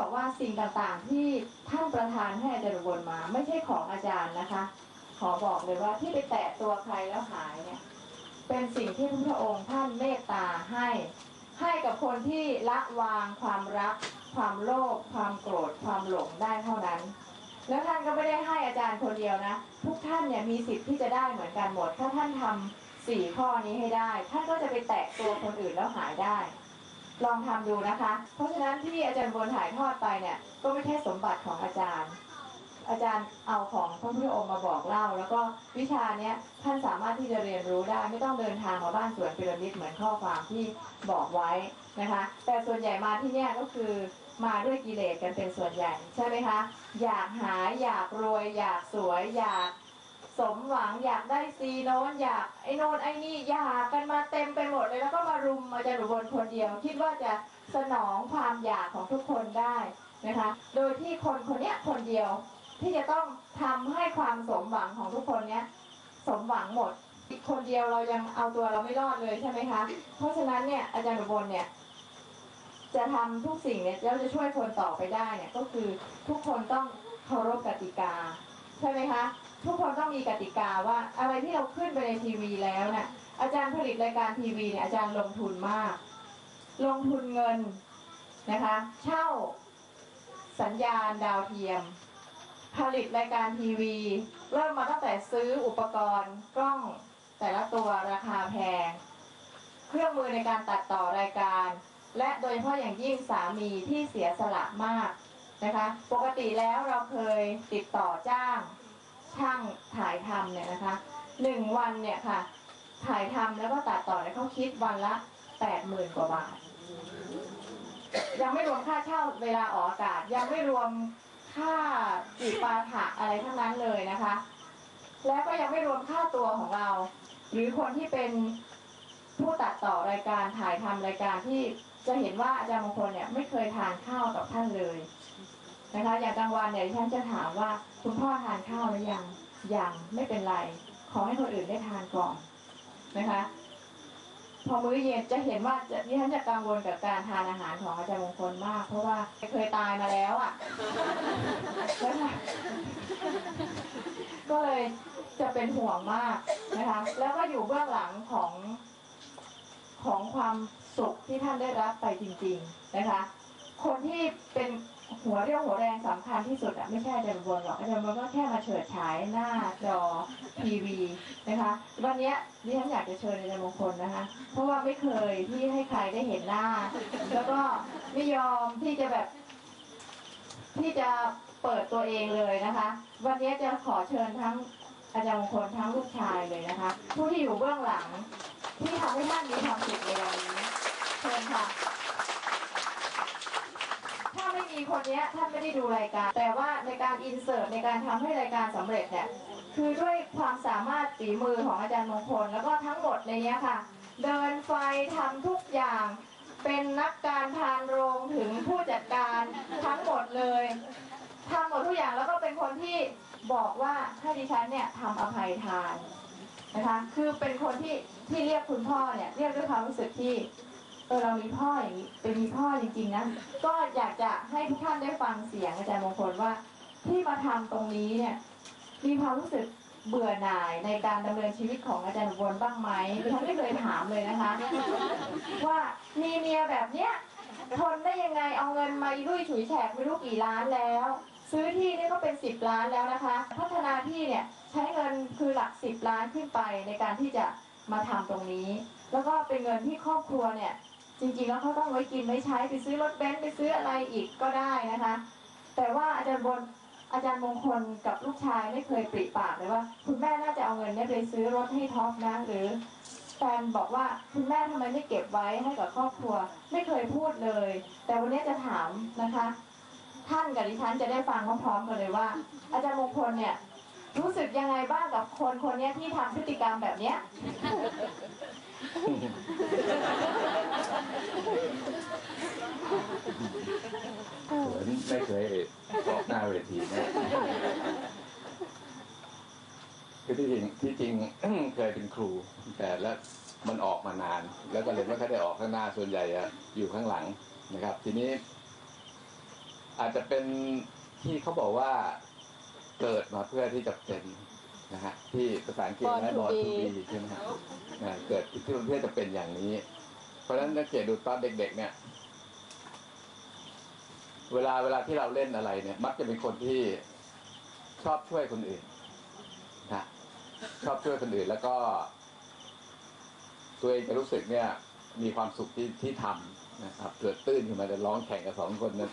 บอกว่าสิ่งต่างๆที่ท่านประธานให้อาจารย์บลมา ไม่ใช่ของอาจารย์นะคะ ขอบอกเลยว่าที่ไปแตะตัวใครแล้วหายเนี่ยเป็นสิ่งที่พระองค์ท่านเมตตาให้ ให้กับคนที่ละวางความรัก ความโลภความโกรธความหลงได้เท่านั้น แล้วท่านก็ไม่ได้ให้อาจารย์คนเดียวนะ ทุกท่านเนี่ยมีสิทธิ์ที่จะได้เหมือนกันหมด ถ้าท่านทำสี่ข้อนี้ให้ได้ ท่านก็จะไปแตะตัวคนอื่นแล้วหายได้ ลองทำดูนะคะ เพราะฉะนั้นที่อาจารย์บนถ่ายทอดไปเนี่ย ก็ไม่ใช่สมบัติของอาจารย์ อาจารย์เอาของพระพุทธองค์มาบอกเล่า แล้วก็วิชาเนี้ยท่านสามารถที่จะเรียนรู้ได้ ไม่ต้องเดินทางมาบ้านสวนพีระมิดเหมือนข้อความที่บอกไว้นะคะ แต่ส่วนใหญ่มาที่เนี่ยก็คือมาด้วยกิเลสกันเป็นส่วนใหญ่ใช่ไหมคะ อยากหาอยากรวย อยากสวยอยาก สมหวังอยากได้ซีโน้นอยากไอ้โน้นไอ้นี่อยากกันมาเต็มไปหมดเลยแล้วก็มารุมอาจารย์อุบลคนเดียว คิดว่าจะสนองความอยากของทุกคนได้นะคะ โดยที่คนคนนี้คนเดียว ที่จะต้องทำให้ความสมหวังของทุกคนเนี้ยสมหวังหมดอีกคนเดียวเรายังเอาตัวเราไม่รอดเลยใช่ไหมคะเพราะฉะนั้นเนี่ยอาจารย์อุบลเนี่ยจะทำทุกสิ่งเนี่ยแล้วจะช่วยคนต่อไปได้เนี่ยก็คือทุกคนต้องเคารพกติกาใช่ไหมคะ ทุกคนต้องมีกติกาว่าอะไรที่เราขึ้นไปในทีวีแล้วเนี่ยอาจารย์ผลิตรายการทีวีเนี่ยอาจารย์ลงทุนมาก ลงทุนเงินนะคะ เช่าสัญญาณดาวเทียม ผลิตรายการทีวี เริ่มมาตั้งแต่ซื้ออุปกรณ์กล้องแต่ละตัวราคาแพง เครื่องมือในการตัดต่อรายการ และโดยเฉพาะอย่างยิ่งสามีที่เสียสละมากนะคะ ปกติแล้วเราเคยติดต่อจ้าง ช่างถ่ายทำเนี่ยนะคะหนึ่งวันเนี่ยค่ะ ถ่ายทำแล้วก็ตัดต่อเนี่ยเขาคิดวันละแปดหมื่นกว่าบาท ยังไม่รวมค่าเช่าเวลาออกอากาศ ยังไม่รวมค่าจีบปาถะอะไรทั้งนั้นเลยนะคะ แล้วก็ยังไม่รวมค่าตัวของเรา หรือคนที่เป็นผู้ตัดต่อรายการถ่ายทำรายการที่จะเห็นว่าอาจารย์มงคลเนี่ยไม่เคยทานข้าวกับท่านเลย นะคะ อย่างกลางวันเนี่ยดิฉันจะถามว่าคุณพ่อทานข้าวหรือยังยังไม่เป็นไร ขอให้คนอื่นได้ทานก่อนนะคะ พอมื้อเย็นจะเห็นว่าดิฉันจะกังวลกับการทานอาหารของอาจารย์มงคลมาก เพราะว่าเคยตายมาแล้วอะนะคะก็เลยจะเป็นห่วงมากนะคะ แล้วก็อยู่เบื้องหลังของของความสุขที่ท่านได้รับไปจริง ๆนะคะ คนที่เป็น หัวเรี่ยวหัวแรงสำคัญที่สุดอะไม่ใช่อาจารย์บนหรอกอาจารย์บนก็แค่มาเฉิดฉายหน้าจอทีวีนะคะวันนี้ดิฉันอยากจะเชิญอาจารย์มงคลนะคะ เพราะว่าไม่เคยที่ให้ใครได้เห็นหน้า แล้วก็ไม่ยอมที่จะแบบ ที่จะเปิดตัวเองเลยนะคะ วันนี้จะขอเชิญทั้งอาจารย์มงคลทั้งลูกชายเลยนะคะ ผู้ที่อยู่เบื้องหลัง ที่ทำให้ท่านมีความสุขในวันนี้เชิญค่ะ ถ้าไม่มีคน เนี้ยท่านไม่ได้ดูรายการ แต่ว่าในการอินเสิร์ตในการทำให้รายการสำเร็จเนี่ยคือด้วยความสามารถฝีมือของอาจารย์มงคล แล้วก็ทั้งหมดในนี้ค่ะ เดินไฟทำทุกอย่างเป็นนักการพานโรงถึงผู้จัดการทั้งหมดเลยทำหมดทุกอย่างแล้วก็เป็นคนที่บอกว่าถ้าดิฉันเนี่ยทำอภัยทานนะคะ คือเป็นคนที่ที่เรียกคุณพ่อเนี่ยเรียกด้วยความรู้สึกที่ เออเรามีพ่ออย่างนี้เป็นมีพ่อจริงๆนะก็อยากจะให้ทุกท่านได้ฟังเสียงอาจารย์มงคลว่า ที่มาทำตรงนี้เนี่ย มีความรู้สึกเบื่อหน่ายในการดำเนินชีวิตของอาจารย์อุบลบ้างไหมดิฉันไม่เคยถามเลยนะคะ ว่ามีเมียแบบเนี้ยทนได้ยังไงเอาเงินมาอีรุ่ยฉุยแฉกไม่รู้กี่ล้านแล้ว ซื้อที่นี่ก็เป็นสิบล้านแล้วนะคะ พัฒนาที่เนี่ยใช้เงินคือหลักสิบล้านขึ้นไปในการที่จะมาทำตรงนี้ แล้วก็เป็นเงินที่ครอบครัวเนี่ย จริงๆแล้วเขาต้องไว้กินไว้ใช้ไปซื้อรถเบนซ์ไปซื้ออะไรอีกก็ได้นะคะ แต่ว่าอาจารย์บนอาจารย์มงคลกับลูกชายไม่เคยปริปากเลยว่า คุณแม่น่าจะเอาเงินเนี้ไปซื้อรถให้ท็อปนะ หรือแฟนบอกว่าคุณแม่ทำไมไม่เก็บไว้ให้กับครอบครัว ไม่เคยพูดเลย แต่วันนี้จะถามนะคะ ท่านกับดิฉันจะได้ฟังพร้อมๆกันเลยว่า อาจารย์มงคลเนี่ย รู้สึกยังไงบ้างกับคนคนนี้ที่ทำพฤติกรรมแบบเนี้ยเหมือนไม่เคยออกหน้าเวทีนะคือที่จริงที่จริง เคยเป็นครู แต่แล้วมันออกมานาน แล้วก็เลยไม่ค่อยได้ออกข้างหน้าส่วนใหญ่อะอยู่ข้างหลังนะครับ ทีนี้ อาจจะเป็นที่เขาบอกว่า เกิดมาเพื่อที่จะเป็นนะฮะที่ภาษาอังกฤษ Born นะ to บอ be ทูบีใช่ไหมฮะอ่าเกิดที่เพื่อจะเป็นอย่างนี้ เพราะฉะนั้นสังเกตดูตอนเด็ก ๆ เนี่ย เวลาเวลาที่เราเล่นอะไรเนี่ย มักจะเป็นคนที่ชอบช่วยคนอื่นนะชอบช่วยคนอื่นแล้วก็ ตัวเองจะรู้สึกเนี่ย มีความสุขที่ที่ทำนะครับเกิดตื้นขึ้นมาจะร้องแข่งกับสองคนนั้น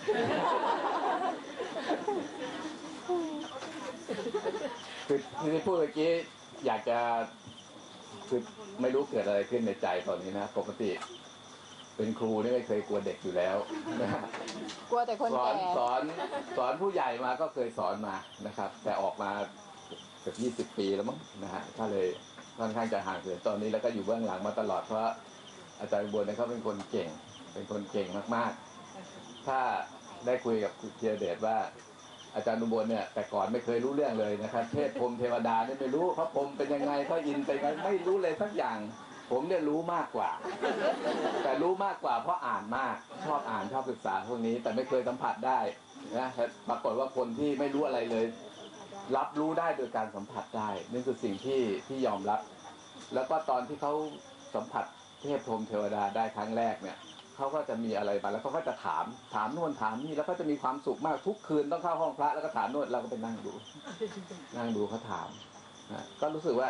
คือที่พูดเมื่อกี้อยากจะคือไม่รู้เกิดอะไรขึ้นในใจตอนนี้นะปกติ เป็นครูนี่ไม่เคยกลัวเด็กอยู่แล้วนะฮะกลัวแต่คนสอนแก่สอนสอนผู้ใหญ่มาก็เคยสอนมานะครับ แต่ออกมาเกือบยี่สิบปีแล้วมั้งนะฮะก็เลยค่อนข้างจะห่างเหินตอนนี้แล้วก็อยู่เบื้องหลังมาตลอดเพราะอาจารย์บัวเนี่ยเขาเป็นคนเก่ง เป็นคนเก่งมากๆ ถ้าได้คุยกับคุณเทียเดชว่า อาจารย์อุบลเนี่ยแต่ก่อนไม่เคยรู้เรื่องเลยนะครับเทพพรมเทวดาเนี่ยไม่รู้เขาพรมเป็นยังไงเขาอินเป็นยังไงไม่รู้เลยสักอย่าง ผมเนี่ยรู้มากกว่า แต่รู้มากกว่าเพราะอ่านมากชอบอ่านชอบศึกษาพวกนี้ แต่ไม่เคยสัมผัสได้นะปรากฏว่าคนที่ไม่รู้อะไรเลย รับรู้ได้โดยการสัมผัสได้นี่คือสิ่งที่ที่ยอมรับ แล้วก็ตอนที่เขาสัมผัสเทพพรมเทวดาได้ครั้งแรกเนี่ย เขาก็จะมีอะไรมาแล้วเขาก็จะถามถามโน่นถามนี่แล้วก็จะมีความสุขมากทุกคืนต้องเข้าห้องพระแล้วก็ถามโน่นเราก็ไปนั่งดู นั่งดูเขาถามนะก็รู้สึกว่า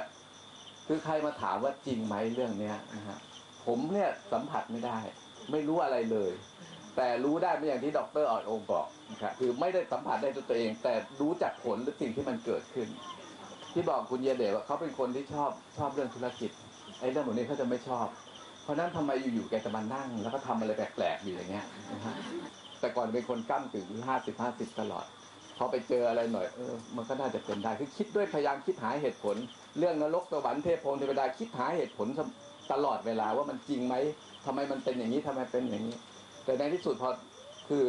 คือใครมาถามว่าจริงไหมเรื่องเนี้ยนะฮะผมเนี่ยสัมผัสไม่ได้ ไม่รู้อะไรเลย แต่รู้ได้ไม่อย่างที่ดอกเตอรออดองค์บอกนะครับคือไม่ได้สัมผัสได้ด้วยตัวเอง แต่รู้จากผลหรือสิ่งที่มันเกิดขึ้น ที่บอกคุณเยเดชว่าเขาเป็นคนที่ชอบชอบเรื่องธุรกิจไอ้เรื่องพวกนี้เขาจะไม่ชอบ เพราะนั้นทำไมอยู่ๆแกจะมานั่ง แล้วก็ทำอะไรแปลกๆอยู่อย่างเงี้ยนะฮะแต่ก่อนเป็นคนกล้ากึ่งห้าสิบห้าสิบตลอดพอไปเจออะไรหน่อยเออมันก็น่าจะเป็นได้คือคิดด้วยพยายามคิดหาเหตุผล เรื่องนรกสวรรค์เทพพรมเทวดาคิดหาเหตุผลตลอดเวลาว่ามันจริงไหมทำไมมันเป็นอย่างนี้ทำไมเป็นอย่างนี้ แต่ในที่สุดพอคือ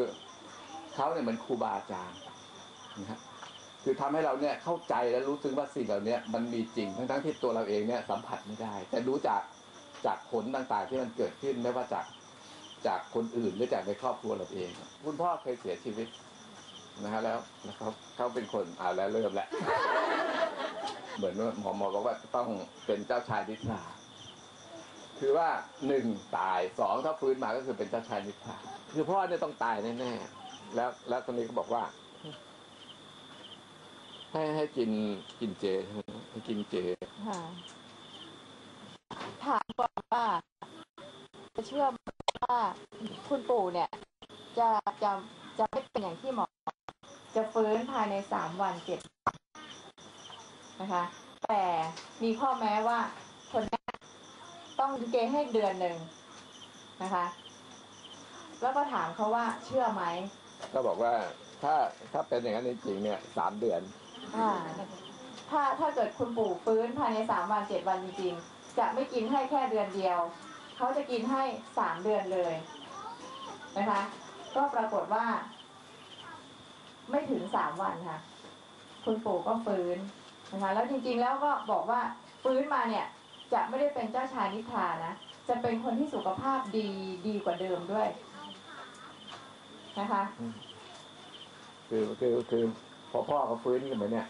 เขาเนี่ยเหมือนครูบาอาจารย์นะครับคือทำให้เราเนี่ยเข้าใจและรู้ซึ้งว่าสิ่งเหล่านี้มันมีจริงทั้งทั้งๆที่ตัวเราเองเนี่ยสัมผัสไม่ได้ แต่รู้จาก จากผลต่างๆที่มันเกิดขึ้นไม่ว่าจากจากคนอื่นหรือจากในครอบครัวเราเอง คุณพ่อเคยเสียชีวิตนะฮะแล้วแล้วเขาเขาเป็นคนอ่าแล้วเริ่มแล้วเหมือนหมอหมอบอกว่าต้องเป็นเจ้าชายนิทราคือว่าหนึ่งตายสองถ้าฟื้นมาก็คือเป็นเจ้าชายนิทราคือพ่อเนี่ยต้องตายแน่ๆแล้ว แล้วตอนนี้ก็บอกว่า ให้ให้กินกินเจให้กินเจ ค่ะถามก่อนว่าจะเชื่อไหมว่าคุณปู่เนี่ย จะจะจะไม่เป็นอย่างที่หมอ จะฟื้นภายในสามวันเจ็ดนะคะ แต่มีข้อแม้ว่าคนเนี้ยต้องเกณฑ์ให้เดือนหนึ่งนะคะ แล้วก็ถามเขาว่าเชื่อไหม ก็บอกว่าถ้าถ้าเป็นอย่างนั้นจริงๆเนี่ยสามเดือน อ่า ถ้าถ้าเกิดคุณปู่ฟื้นภายในสามวันเจ็ดวันจริงๆ จะไม่กินให้แค่เดือนเดียว เขาจะกินให้สามเดือนเลยนะคะ ก็ปรากฏว่า ไม่ถึงสามวันค่ะ คุณปู่ก็ฟื้นนะคะ แล้วจริงๆแล้วก็บอกว่าฟื้นมาเนี่ยจะไม่ได้เป็นเจ้าชายนิทรานะ จะเป็นคนที่สุขภาพดีดีกว่าเดิมด้วยนะคะ คือคือคือพอพ่อเขาฟื้นขึ้นมาเนี่ย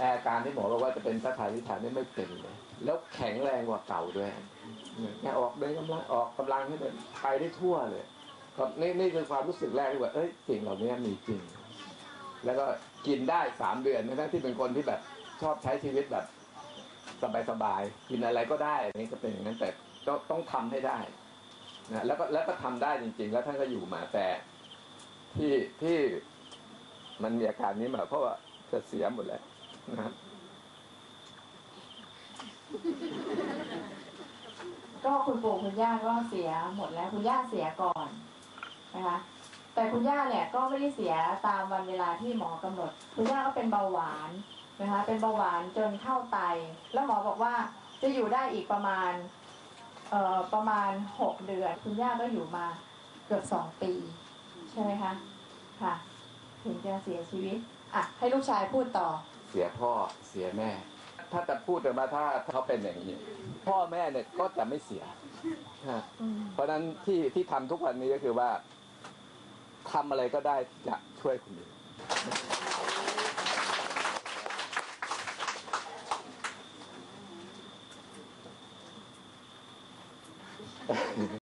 อาการที่หมอบอกว่าจะเป็นสถานนิทานนี่ไม่เป็นเลย แล้วแข็งแรงกว่าเก่าด้วยเนี่ยแกออกเดินกำลังออกกำลังให้เดินไปได้ทั่วเลยครับนี่นี่คือความรู้สึกแรกที่ว่าเอ้ยสิ่งเหล่านี้มีจริง แล้วก็กินได้สามเดือนทั้งที่เป็นคนที่แบบชอบใช้ชีวิตแบบสบายๆกินอะไรก็ได้นนี้ก็เป็นอย่างนั้นแต่ต้องต้องทำให้ได้นะแล้วก็แล้วก็ทำได้จริง ๆ แล้วท่านก็อยู่มาแต่ที่ที่มันมีอาการนี้มาเพราะว่า จะเสียหมดแล้วนะครับก็คุณปู่คุณย่าก็เสียหมดแล้วคุณย่าเสียก่อนนะคะแต่คุณย่าเนี่ยก็ไม่ได้เสียตามวันเวลาที่หมอกำหนด คุณย่าก็เป็นเบาหวานนะคะเป็นเบาหวานจนเข้าไต แล้วหมอบอกว่าจะอยู่ได้อีกประมาณเอ่อประมาณหกเดือน คุณย่าก็อยู่มาเกือบสองปี ใช่ไหมคะค่ะ ถึงจะเสียชีวิต อะให้ลูกชายพูดต่อ เสียพ่อเสียแม่ ถ้าจะพูดถึงมาถ้าเขาเป็นอย่างนี้ พ่อแม่เนี่ยก็จะไม่เสีย เพราะฉะนั้นที่ที่ทำทุกวันนี้ก็คือว่าทำอะไรก็ได้จะช่วยคนอื่น